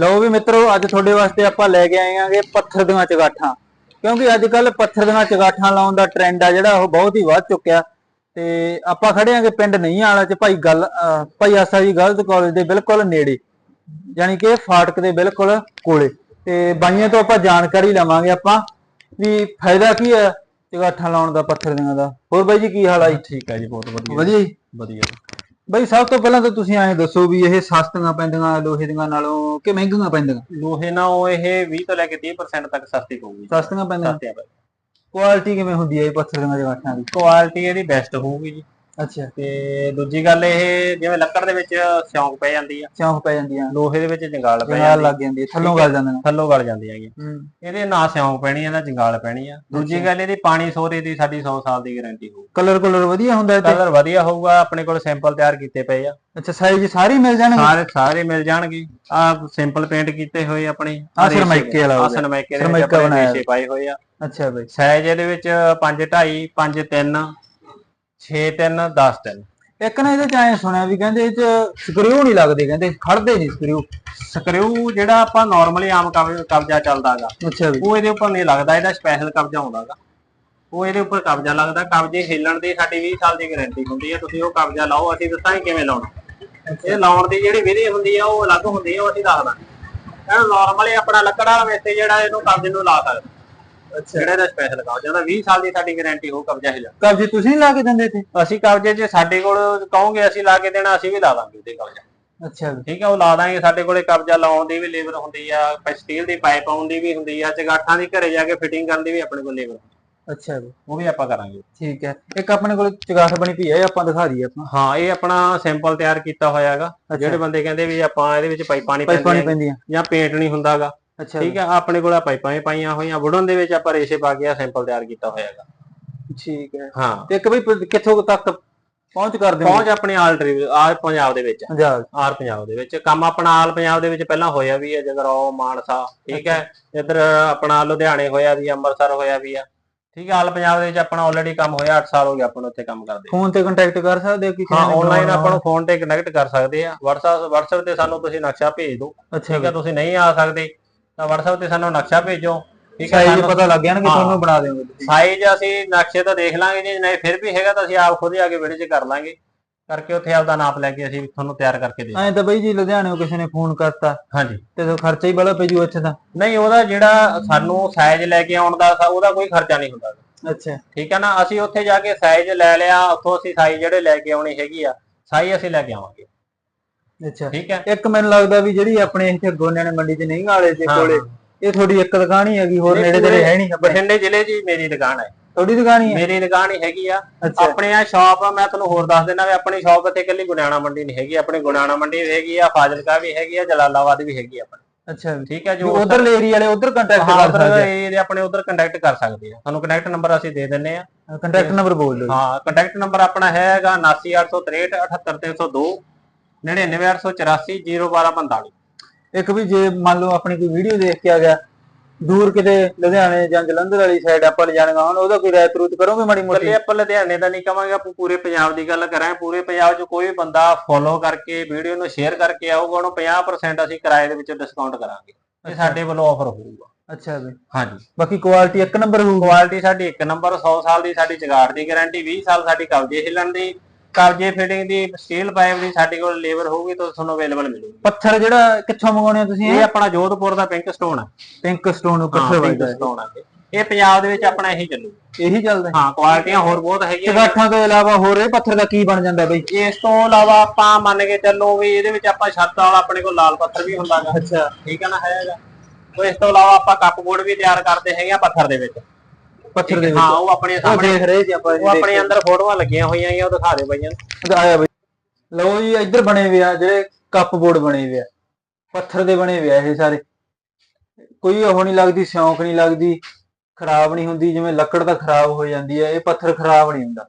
ਲਓ ਵੀ ਮਿੱਤਰੋ ਅੱਜ ਤੁਹਾਡੇ ਵਾਸਤੇ ਆਪਾਂ ਲੈ ਕੇ ਆਏ ਆਂਗੇ ਪੱਥਰ ਦੀਆਂ ਚਗਾਠਾਂ। ਕਿਉਂਕਿ ਅੱਜ ਕੱਲ ਪੱਥਰ ਦੀਆਂ ਚਗਾਠਾਂ ਲਾਉਣ ਦਾ ਟ੍ਰੈਂਡ ਆ ਜਿਹੜਾ ਉਹ ਬਹੁਤ ਹੀ ਵੱਧ ਚੁੱਕਿਆ। ਤੇ ਆਪਾਂ ਖੜੇ ਆਂਗੇ ਪਿੰਡ ਨਹੀਂ ਵਾਲਾ ਚ ਭਾਈ ਗੱਲ ਭਾਈ ਆਸਾ ਜੀ ਗਰਲਜ਼ ਕਾਲਜ ਦੇ ਬਿਲਕੁਲ ਨੇੜੇ। ਯਾਨੀ ਕਿ ਫਾਟਕ ਦੇ ਬਿਲਕੁਲ ਕੋਲੇ। ਤੇ ਬਾਈਆਂ ਤੋਂ ਆਪਾਂ ਜਾਣਕਾਰੀ ਲਵਾਂਗੇ ਆਪਾਂ ਵੀ ਫਾਇਦਾ ਕੀ ਹੈ ਚਗਾਠਾਂ ਲਾਉਣ ਦਾ ਪੱਥਰ ਦੀਆਂ ਦਾ। ਹੋਰ ਬਾਈ ਜੀ ਕੀ ਹਾਲ ਆ ਜੀ? ਠੀਕ ਹੈ ਜੀ ਬਹੁਤ ਵਧੀਆ। ਵਧੀਆ ਜੀ। ਵਧੀਆ। ਬਾਈ ਸਭ ਤੋਂ ਪਹਿਲਾਂ ਤਾਂ ਤੁਸੀਂ ਐਂ ਦੱਸੋ ਵੀ ਇਹ ਸਸਤੀਆਂ ਪੈਂਦੀਆਂ ਲੋਹੇ ਦੀਆਂ ਨਾਲੋਂ ਕਿ ਮਹਿੰਗੀਆਂ ਪੈਂਦੀਆਂ? ਲੋਹੇ ਨਾਲ ਇਹ 20 ਤੋਂ ਲੈ ਕੇ 30% ਤੱਕ ਸਸਤੀ ਪਊਗੀ। ਸਸਤੀਆਂ ਪੈਂਦੀਆਂ? ਸਸਤੀਆਂ ਕੁਆਲਿਟੀ ਕਿਵੇਂ ਹੁੰਦੀ ਹੈ ਇਹ ਪੱਥਰ ਦੀਆਂ ਜਗਾਠਾਂ ਦੀ? ਕੁਆਲਿਟੀ ਇਹਦੀ ਬੈਸਟ ਹੋਊਗੀ ਜੀ। ਅੱਛਾ। ਤੇ ਦੂਜੀ ਗੱਲ ਇਹ ਜਿਵੇਂ ਲੱਕੜ ਦੇ ਵਿੱਚ ਸਿਉਂਕ ਪੈ ਜਾਂਦੀ ਆ। ਚੌਂਕ ਪੈ ਜਾਂਦੀਆਂ ਲੋਹੇ ਦੇ ਵਿੱਚ ਜੰਗਾਲ ਪੈ ਜੰਗਾਲ ਜਾਂਦੀ ਲੱਗ ਜਾਂਦੀ ਹੈ ਥੱਲੋਂ ਗਲ ਜਾਂਦੇ ਨੇ। ਥੱਲੋਂ ਗਲ ਜਾਂਦੀਆਂ ਹੈਗੀਆਂ ਹੂੰ। ਇਹਦੇ ਨਾ ਸਿਉਂਕ ਪੈਣੀ ਆ ਨਾ ਜੰਗਾਲ ਪੈਣੀ ਆ। ਦੂਜੀ ਗੱਲ ਇਹਦੀ ਪਾਣੀ ਸੋਰੇ ਦੀ ਸਾਡੀ 100 ਸਾਲ ਦੀ ਗਾਰੰਟੀ ਹੋਊ। ਕਲਰ ਕਲਰ ਵਧੀਆ ਹੁੰਦਾ ਇਹ ਤੇ ਕਲਰ ਵਧੀਆ ਹੋਊਗਾ ਆਪਣੇ ਕੋਲ ਸੈਂਪਲ ਤਿਆਰ ਕੀਤੇ ਪਏ ਆ। ਅੱਛਾ ਸਾਈਜ਼ ਸਾਰੇ ਮਿਲ ਜਾਣਗੇ? ਸਾਰੇ ਸਾਰੇ ਮਿਲ ਜਾਣਗੇ। ਆ ਸਿੰਪਲ ਪੇਂਟ ਕੀਤੇ ਹੋਏ ਆਪਣੇ। ਆਹ ਸਰਮਾਈਕੇ ਵਾਲਾ ਹੋ ਆ ਗਿਆ। ਸਰਮਾਈਕੇ ਦੇ ਵਿੱਚ ਆਪਣੇ ਬਣਾਇਆ ਰੇਸ਼ੇ ਪਾਏ ਹੋਏ ਆ। ਅੱਛਾ ਬਾਈ। ਸਾਈਜ਼ ਇਹਦੇ ਵਿੱਚ 5 2.5 5 3 6 3 10 3 ਇੱਕ ਨਾ ਇਹਦੇ ਚ ਐਂ ਸੁਣਿਆ ਵੀ ਕਹਿੰਦੇ ਇਹ ਚ ਸਕਰੂ ਨਹੀਂ ਲੱਗਦੇ ਕਹਿੰਦੇ ਖੜਦੇ ਨਹੀਂ ਸਕਰੂ। ਸਕਰੂ ਜਿਹੜਾ ਆਪਾਂ ਨਾਰਮਲੀ ਆਮ ਕਬ- ਕਬਜ਼ਾ ਚੱਲਦਾਗਾ ਅੱਛਾ ਬਈ ਉਹ ਇਹਦੇ ਉੱਪਰ ਨਹੀਂ ਲੱਗਦਾ ਇਹਦਾ ਸਪੈਸ਼ਲ ਕਬਜ਼ਾ ਆਉਂਦਾਗਾ ਉਹ ਇਹਦੇ ਉੱਪਰ ਕਬਜ਼ਾ ਲੱਗਦਾ ਕਬਜ਼ੇ ਹਿੱਲਣ ਦੀ ਸਾਡੀ 20 ਸਾਲ ਦੀ ਗਾਰੰਟੀ ਹੁੰਦੀ ਹੈ ਤੁਸੀਂ ਉਹ ਕਬਜ਼ਾ ਲਾਓ ਅਸੀਂ ਦੱਸਾਂਗੇ ਕਿਵੇਂ ਲਾਉਣਾ। ਇਹ ਲਾਉਣ ਦੀ ਜਿਹੜੀ ਵਿਧੀ ਹੁੰਦੀ ਆ ਉਹ ਅਲੱਗ ਹੁੰਦੀ ਆ ਉਹ ਅਸੀਂ ਦੱਸ ਦਾਂਗੇ। ਇਹ ਨਾਰਮਲੀ ਆਪਣਾ ਲੱਕੜ ਵਾਲਾ ਮਿਸਤਰੀ ਜਿਹੜਾ ਇਹਨੂੰ ਕਬਜ਼ੇ ਨੂੰ ਲਾ ਸਕਦਾ। ਜਿਹੜਾ ਇਹਦਾ ਸਪੈਸ਼ਲ ਕਬਜ਼ਾ ਦਾ 20 ਸਾਲ ਦੀ ਸਾਡੀ ਗਾਰੰਟੀ ਹੋਊ ਕਬਜ਼ਾ ਹਿੱਲਣ ਕਬਜ਼ੇ ਤੁਸੀਂ ਲਾ ਕੇ ਦਿੰਦੇ ਤੇ ਅਸੀਂ ਕਬਜ਼ੇ 'ਚ ਸਾਡੇ ਕੋਲ ਕਹੋਗੇ ਅਸੀਂ ਲਾ ਕੇ ਦੇਣਾ ਅਸੀਂ ਵੀ ਲਾ ਦਾਂਗੇ ਉਹਦੇ ਕਬਜ਼ਾ। ਅੱਛਾ ਠੀਕ ਹੈ ਉਹ ਲਾ ਦਾਂਗੇ ਸਾਡੇ ਕੋਲੇ ਕਬਜ਼ਾ ਲਾਉਣ ਦੀ ਵੀ ਲੇਬਰ ਹੁੰਦੀ ਆ ਸਟੀਲ ਦੀ ਪਾਈਪ ਪਾਉਣ ਦੀ ਵੀ ਹੁੰਦੀ ਆ ਚਗਾਠਾਂ ਦੀ ਘਰੇ ਜਾ ਕੇ ਫਿਟਿੰਗ ਕਰਨ ਦੀ ਵੀ ਆਪਣੇ ਕੋਲ ਲੇਬਰ ਅੱਛਾ ਬਈ ਉਹ ਵੀ ਆਪਾਂ ਕਰਾਂਗੇ। ਠੀਕ ਹੈ। ਇੱਕ ਆਪਣੇ ਕੋਲ ਚਗਾਠ ਬਣੀ ਪਈ ਹੈ ਇਹ ਆਪਾਂ ਦਿਖਾ ਦਈਏ ਆਪਾਂ। ਹਾਂ ਇਹ ਆਪਣਾ ਸੈਂਪਲ ਤਿਆਰ ਕੀਤਾ ਹੋਇਆ ਹੈਗਾ। ਜਿਹੜੇ ਬੰਦੇ ਕਹਿੰਦੇ ਵੀ ਆਪਾਂ ਇਹਦੇ ਵਿੱਚ ਪਾਈਪਾਂ ਨਹੀਂ ਪੈਂਦੀਆਂ ਜਾਂ ਪੇਂਟ ਨਹੀਂ ਹੁੰਦਾਗਾ। ਅੱਛਾ। ਠੀਕ ਹੈ ਆਪਣੇ ਕੋਲ ਆਹ ਪਾਈਪਾਂ ਵੀ ਪਾਈਆਂ ਹੋਈਆਂ ਵੁਡਨ ਦੇ ਵਿੱਚ ਆਪਾਂ ਰੇਸ਼ੇ ਪਾ ਕੇ ਆ ਸੈਂਪਲ ਤਿਆਰ ਕੀਤਾ ਹੋਇਆ ਹੈਗਾ ਠੀਕ ਹੈ। ਹਾਂ। ਤੇ ਇੱਕ ਪ- ਕਿੱਥੋਂ ਤੱਕ ਪਹੁੰਚ ਕਰਦੇ ਹੋ ਪਹੁੰਚ ਆਪਣੀ ਆਲ ਟ੍ਰਿਪ ਆਲ ਪੰਜਾਬ ਦੇ ਵਿੱਚ। ਆਰ ਪੰਜਾਬ ਦੇ ਵਿੱਚ। ਕੰਮ ਆਪਣਾ ਆਲ ਪੰਜਾਬ ਦੇ ਵਿੱਚ ਪਹਿਲਾਂ ਹੋਇਆ ਵੀ ਹੈ ਜਗਰਾਓ ਮਾਨਸਾ ਠੀਕ ਹੈ ਇੱਧਰ ਆਪਣਾ ਲੁਧਿਆਣੇ ਹੋਇਆ ਵੀ ਅੰਮ੍ਰਿਤਸਰ ਹੋਇਆ ਵੀ ਆ ਠੀਕ ਹੈ ਆਲ ਪੰਜਾਬ ਦੇ ਵਿੱਚ ਆਪਣਾ ਆਲਰੇਡੀ ਕੰਮ ਹੋਇਆ 8 ਸਾਲ ਹੋ ਗਏ ਆਪਾਂ ਨੂੰ ਉੱਥੇ ਕੰਮ ਕਰਦੇ। ਫੋਨ ਤੇ ਕੰਟੈਕਟ ਕਰ ਸਕਦੇ ਹੋ ਕਿਸੇ ਹਾਂ ਆਨਲਾਈਨ ਆਪਾਂ ਨੂੰ ਫੋਨ ਤੇ ਕਨੈਕਟ ਕਰ ਸਕਦੇ ਆ। WhatsApp WhatsApp ਤੇ ਸਾਨੂੰ ਤੁਸੀਂ ਨਕਸ਼ਾ ਭੇਜ ਦਿਓ। ਠੀਕ ਹੈ ਤੁਸੀਂ ਨਹੀਂ ਆ ਸਕਦੇ। ਤਾਂ WhatsApp ਤੇ ਸਾਨੂੰ ਨਕਸ਼ਾ ਭੇਜੋ ਠੀਕ ਹੈ ਸਾਈਜ਼ ਸਾਨੂੰ ਪਤਾ ਲੱਗ ਹਾਂ। ਤੁਹਾਨੂੰ ਬਣਾ ਦੇਵਾਂਗੇ ਤੁਸੀਂ। ਸਾਈਜ਼ ਅਸੀਂ ਨਕਸ਼ੇ ਤੋਂ ਦੇਖ ਲਾਂਗੇ ਜੇ ਨਹੀਂ ਫਿਰ ਵੀ ਹੈਗਾ ਤਾਂ ਅਸੀਂ ਆਪ ਖੁਦ ਹੀ ਆ ਕੇ ਵੀਡੀਓ 'ਚ ਕਰ ਲਾਂਗੇ। ਕਰਕੇ ਉੱਥੇ ਆਪਦਾ ਨਾਪ ਲੈ ਕੇ ਅਸੀਂ ਤੁਹਾਨੂੰ ਤਿਆਰ ਕਰਕੇ ਦੇ ਐਂ ਤਾਂ ਬਈ ਜੀ ਲੁਧਿਆਣੇੋਂ ਕਿਸੇ ਨੇ ਫੋਨ ਕਰਤਾ ਹਾਂਜੀ। ਤੇ ਤਾਂ ਖਰਚਾ ਹੀ ਬੜਾ ਪੈ ਜੂ ਇੱਥੇ ਦਾ ਨਹੀਂ ਉਹਦਾ ਜਿਹੜਾ ਸਾਨੂੰ ਸਾਈਜ਼ ਲੈ ਕੇ ਆਉਣ ਦਾ ਸਾ- ਉਹਦਾ ਕੋਈ ਖਰਚਾ ਨਹੀਂ ਹੁੰਦਾ। ਅੱਛਾ। ਠੀਕ ਹੈ ਨਾ ਅਸੀਂ ਉੱਥੇ ਜਾ ਕੇ ਸਾਈਜ਼ ਲੈ ਲਿਆ ਉੱਥੋਂ ਅਸੀਂ ਸਾਈਜ਼ ਜਿਹੜੇ ਲੈ ਕੇ ਆਉਣੀ ਹੈਗੀ ਆ ਸਾਈਜ਼ ਅਸੀਂ ਲੈ ਕੇ ਆਵਾਂਗੇ। ਅੱਛਾ। ਠੀਕ ਹੈ। ਇੱਕ ਮੈਨੂੰ ਲੱਗਦਾ ਵੀ ਜਿਹੜੀ ਆਪਣੇ ਇੱਥੇ ਗੋਨਿਆਣੇ ਮੰਡੀ 'ਚ ਨਹੀਂ ਵਾਲੇ ਦੇ ਕੋਲੇ ਇਹ ਤੁਹਾਡੀ ਇੱਕ ਦੁਕਾਨ ਹੀ ਹੈਗੀ ਹੋਰ ਨੇੜੇ ਤੇੜੇ ਹੈ ਨਹੀਂ ਬਠਿੰਡੇ ਜ਼ਿਲ੍ਹੇ 'ਚ ਹੀ ਮੇਰੀ ਦੁਕਾਨ ਹੈ। ਤੁਹਾਡੀ ਦੁਕਾਨ ਹੀ ਹੈ? ਮੇਰੀ ਦੁਕਾਨ ਹੀ ਹੈਗੀ ਆ। ਆਪਣੇ ਆ ਸ਼ਾਪ ਮੈਂ ਤੁਹਾਨੂੰ ਹੋਰ ਦੱਸ ਦਿੰਦਾ ਵੀ ਆਪਣੀ ਸ਼ਾਪ ਇੱਥੇ ਇਕੱਲੀ ਗੁਣਿਆਣਾ ਮੰਡੀ ਨਹੀਂ ਹੈਗੀ ਆਪਣੀ ਗੁਣਿਆਣਾ ਮੰਡੀ ਵੀ ਹੈਗੀ ਆ ਫਾਜ਼ਿਲਕਾ ਵੀ ਹੈਗੀ ਆ ਜਲਾਲਾਬਾਦ ਵੀ ਹੈਗੀ ਆ ਆਪਣੀ। ਅੱਛਾ ਠੀਕ ਹੈ ਜੋ ਉਧਰ ਏਰੀਆ ਵਾਲੇ ਉਧਰ ਕੰਟੈਕਟ ਕਰ ਸਕਦੇ ਏਰੀਆ ਦੇ ਆਪਣੇ ਉਧਰ ਕੰਟੈਕਟ ਕਰ ਸਕਦੇ ਆ। ਤੁਹਾਨੂੰ ਕੰਟੈਕਟ ਨੰਬਰ ਅਸੀਂ ਦੇ ਦਿੰਨੇ ਆ। ਆ ਕੰਟੈਕਟ ਨੰਬਰ ਬੋਲ ਦਿਓ ਹਾਂ ਕੰਟੈਕਟ ਨੰਬਰ ਆਪਣਾ ਹੈਗਾ 79863 78302 99884 01245 ਇੱਕ ਵੀ ਜੇ ਮੰਨ ਲਓ ਆਪਣੀ ਕੋਈ ਵੀਡੀਓ ਦੇਖ ਕੇ ਆ ਗਿਆ ਦੂਰ ਕਿਤੇ ਲੁਧਿਆਣੇ ਜਾਂ ਜਲੰਧਰ ਵਾਲੀ ਸਾਈਡ ਆਪਾਂ ਲਿਜਾਣਗਾ ਹੁਣ ਉਹਦਾ ਕੋਈ ਰਾਇਤ ਰੂਤ ਕਰੋਗੇ ਮਾੜੀ ਮੋਟੀ? ਇਕੱਲੇ ਆਪਾਂ ਲੁਧਿਆਣੇ ਦਾ ਨਹੀਂ ਕਵਾਂਗੇ ਆਪਾਂ ਪੂਰੇ ਪੰਜਾਬ ਦੀ ਗੱਲ ਕਰਾਂ ਪੂਰੇ ਪੰਜਾਬ 'ਚ ਕੋਈ ਵੀ ਬੰਦਾ ਫੋਲੋ ਕਰਕੇ ਵੀਡੀਓ ਨੂੰ ਸ਼ੇਅਰ ਕਰਕੇ ਆਊਗਾ ਉਹਨੂੰ 50% ਅਸੀਂ ਕਿਰਾਏ ਦੇ ਵਿੱਚ ਡਿਸਕਾਊਂਟ ਕਰਾਂਗੇ। ਇਹ ਸਾਡੇ ਵੱਲੋਂ ਆਫਰ ਹੋਊਗਾ। ਅੱਛਾ ਬਈ ਹਾਂਜੀ। ਬਾਕੀ ਕੁਆਲਿਟੀ ਇੱਕ ਨੰਬਰ ਹੋਊ ਕੁਆਲਿਟੀ ਸਾਡੀ ਇੱਕ ਨੰਬਰ 100 ਸਾਲ ਦੀ ਸਾਡੀ ਜਗਾੜ ਦੀ ਗਾਰੰਟੀ 20 ਸਾਲ ਸਾਡੀ ਕਬਜੇ ਹਿੱਲਣ ਦੀ। ਕਬਜੇ ਫਿਟਿੰਗ ਦੀ ਸਟੀਲ ਪਾਈਪ ਦੀ ਸਾਡੇ ਕੋਲ ਲੇਬਰ ਹੋਊਗੀ ਤਾਂ ਤੁਹਾਨੂੰ ਅਵੇਲੇਬਲ ਮਿਲੂਗੀ। ਪੱਥਰ ਜਿਹੜਾ ਕਿੱਥੋਂ ਮੰਗਾਉਣੇ ਆ ਤੁਸੀਂ ਇਹ? ਆਪਣਾ ਜੋਧਪੁਰ ਦਾ ਪਿੰਕ ਸਟੋਨ ਹੈ ਪਿੰਕ ਸਟੋਨ ਹਾਂ ਪੱਥਰ ਪਿੰਕ ਸਟੋਨ ਹੈ ਇਹ। ਪੰਜਾਬ ਦੇ ਵਿੱਚ ਆਪਣਾ ਇਹੀ ਚੱਲੂ। ਇਹੀ ਚੱਲਦਾ? ਹਾਂ ਕੁਆਲਿਟੀਆਂ ਹੋਰ ਬਹੁਤ ਹੈਗੀਆਂ। ਚਗਾਠਾਂ ਤੋਂ ਇਲਾਵਾ ਹੋਰ ਇਹ ਪੱਥਰ ਦਾ ਕੀ ਬਣ ਜਾਂਦਾ ਬਈ? ਇਸ ਤੋਂ ਇਲਾਵਾ ਆਪਾਂ ਮੰਨ ਕੇ ਚੱਲੋ ਵੀ ਇਹਦੇ ਵਿੱਚ ਆਪਾਂ ਛੱਤ ਵਾਲਾ ਆਪਣੇ ਕੋਲ ਲਾਲ ਪੱਥਰ ਵੀ ਹੁੰਦਾਗਾ ਅੱਛਾ। ਠੀਕ ਹੈ ਨਾ ਹੈਗਾ। ਉਹ ਇਸ ਤੋਂ ਇਲਾਵਾ ਆਪਾਂ ਕੱਪ ਬੋਰਡ ਵੀ ਤਿਆਰ ਕਰਦੇ ਹੈਗੇ ਆ ਪੱਥਰ ਦੇ ਵਿੱਚ। ਪੱਥਰ ਦੇ ਹਾਂ। ਵਿੱਚ। ਉਹ ਆਪਣੇ ਸਾਹਮਣੇ ਦੇਖ ਰਹੇ ਸੀ ਆਪਾਂ ਉਹ ਆਪਣੇ ਅੰਦਰ ਫੋਟੋਆਂ ਲੱਗੀਆਂ ਹੋਈਆਂ ਆ ਉਹ ਦਿਖਾ ਦੇ ਬਈਆਂ ਨੂੰ। ਆਇਆ ਬਈ ਲਓ ਜੀ ਇੱਧਰ ਬਣੇ ਹੋਏ ਆ ਜਿਹੜੇ ਕੱਪ ਬੋਰਡ ਬਣੇ ਹੋਏ ਆ। ਪੱਥਰ ਦੇ ਬਣੇ ਹੋਏ ਆ ਇਹ ਸਾਰੇ। ਕੋਈ ਉਹ ਨਹੀਂ ਲੱਗਦੀ ਸਿਉਂਕ ਨਹੀਂ ਲੱਗਦੀ ਖਰਾਬ ਨਹੀਂ ਹੁੰਦੀ ਜਿਵੇਂ ਲੱਕੜ ਤਾਂ ਖਰਾਬ ਹੋ ਜਾਂਦੀ ਹੈ ਇਹ ਪੱਥਰ ਖਰਾਬ ਨਹੀਂ ਹੁੰਦਾ।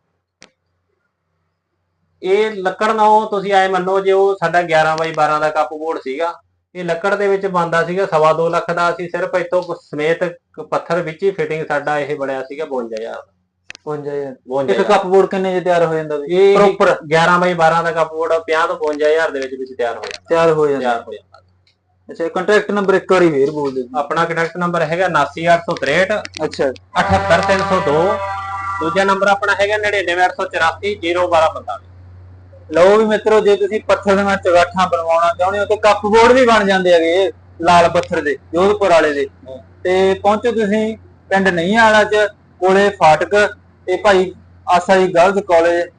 ਇਹ ਲੱਕੜ ਨਾਲੋਂ ਤੁਸੀਂ ਐ ਮੰਨੋ ਜੇ ਉਹ ਸਾਡਾ 11 ਬਾਈ 12 ਦਾ ਕੱਪ ਬੋਰਡ ਸੀਗਾ ਇਹ ਲੱਕੜ ਦੇ ਵਿੱਚ ਬੰਦਾ ਸੀਗਾ ਸਵਾ ਦੋ ਲੱਖ ਦਾ ਅਸੀਂ ਸਿਰਫ ਇਤੋਂ ਸਮੇਤ ਪੱਥਰ ਵਿੱਚ ਹੀ ਫਿਟਿੰਗ ਸਾਡਾ ਇਹ ਬਣਿਆ ਸੀਗਾ 52000 55000 52 ਇੱਕ ਕੱਪ ਬੋਰਡ ਕਿੰਨੇ ਜੇ ਤਿਆਰ ਹੋ ਜਾਂਦਾ ਇਹ ਪ੍ਰੋਪਰ 11 ਬਾਈ 12 ਦਾ ਕੱਪ ਬੋਰਡ 50 ਤੋਂ 55000 ਦੇ ਵਿੱਚ ਵਿੱਚ ਤਿਆਰ ਹੋ ਜਾਂਦਾ। ਤਿਆਰ ਹੋ ਜਾਂਦਾ। ਤਿਆਰ ਹੋ ਜਾਂਦਾ। ਅੱਛਾ ਕੰਟੈਕਟ ਨੰਬਰ ਇੱਕ ਵਾਰੀ ਫੇਰ ਬੋਲ ਦਿਓ ਆਪਣਾ ਕੰਟੈਕਟ ਨੰਬਰ ਹੈਗਾ 79863 ਅੱਛਾ। 78302 ਦੂਜਾ ਨੰਬਰ ਆਪਣਾ ਹੈਗਾ 99884 01245 ਲਓ ਵੀ ਮਿੱਤਰੋ ਜੇ ਤੁਸੀਂ ਪੱਥਰ ਦੀਆਂ ਚਗਾਠਾਂ ਬਣਵਾਉਣਾ ਚਾਹੁੰਦੇ ਹੋ ਤੇ ਕੱਪ ਬੋਰਡ ਵੀ ਬਣ ਜਾਂਦੇ ਹੈਗੇ ਲਾਲ ਪੱਥਰ ਦੇ ਜੋਧਪੁਰ ਵਾਲੇ ਦੇ। ਤੇ ਪਹੁੰਚੋ ਤੁਸੀਂ ਪਿੰਡ ਨਹੀਂ ਵਾਲਾ ਚ ਕੋਲੇ ਫਾਟਕ ਤੇ ਭਾਈ ਆਸਾ ਜੀ ਗਰਲਜ਼ ਕਾਲਜ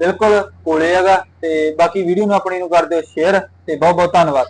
ਬਿਲਕੁਲ ਕੋਲੇ ਹੈਗਾ। ਤੇ ਬਾਕੀ ਵੀਡੀਓ ਨੂੰ ਆਪਣੀ ਨੂੰ ਕਰ ਦਿਓ ਸ਼ੇਅਰ ਤੇ ਬਹੁਤ ਬਹੁਤ ਧੰਨਵਾਦ।